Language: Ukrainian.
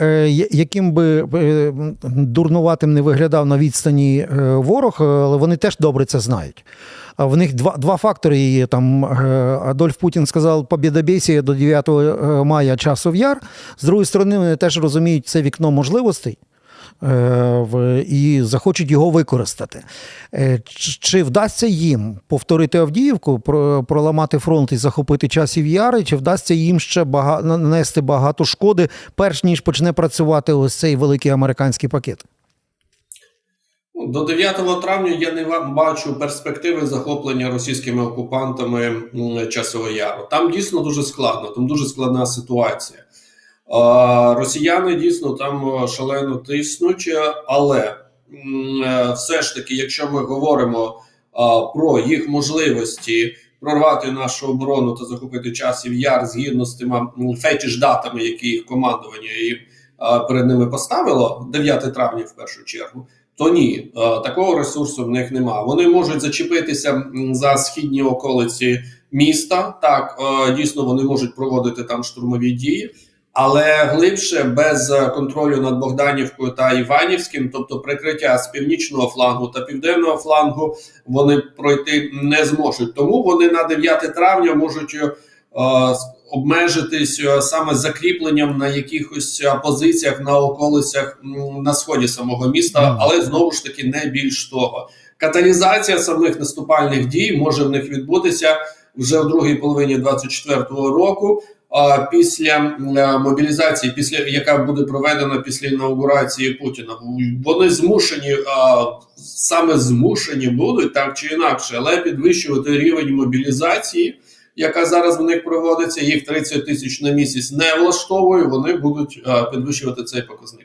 е, яким би е, дурнуватим не виглядав на відстані е, ворог, але вони теж добре це знають. А в них два, два фактори є. Там Адольф Путін сказав побєдобєсія до 9 мая часу в яр. З другої сторони, вони теж розуміють це вікно можливостей. Е, І захочуть його використати. Е, Чи вдасться їм повторити Авдіївку, проламати фронт і захопити часів яри, чи вдасться їм ще бага... нанести багато шкоди, перш ніж почне працювати ось цей великий американський пакет? Ну, До 9 травня я не бачу перспективи захоплення російськими окупантами часового яру. Там дійсно дуже складно, там дуже складна ситуація. Росіяни дійсно там е, шалено тиснуть, але е, все ж таки, якщо ми говоримо про їх можливості прорвати нашу оборону та захопити часів яр згідно з тими фетіш-датами, які їх командування а, перед ними поставило, 9 травня в першу чергу то ні, такого ресурсу в них нема. Вони можуть зачепитися за східні околиці міста. Так, дійсно вони можуть проводити там штурмові дії, але глибше без е, контролю над Богданівкою та Іванівським, тобто прикриття з північного флангу та південного флангу, вони пройти не зможуть. Тому вони на 9 травня можуть. е, Обмежитись е, саме закріпленням на якихось е, позиціях на околицях на сході самого міста, але знову ж таки не більш того. Каталізація самих наступальних дій може в них відбутися вже в другій половині 24-го року. Після е, мобілізації, після яка буде проведена після інаугурації Путіна, вони змушені саме змушені будуть так чи інакше, але підвищувати рівень мобілізації, яка зараз в них проводиться. Їх 30 тисяч на місяць не влаштовує. Вони будуть підвищувати цей показник.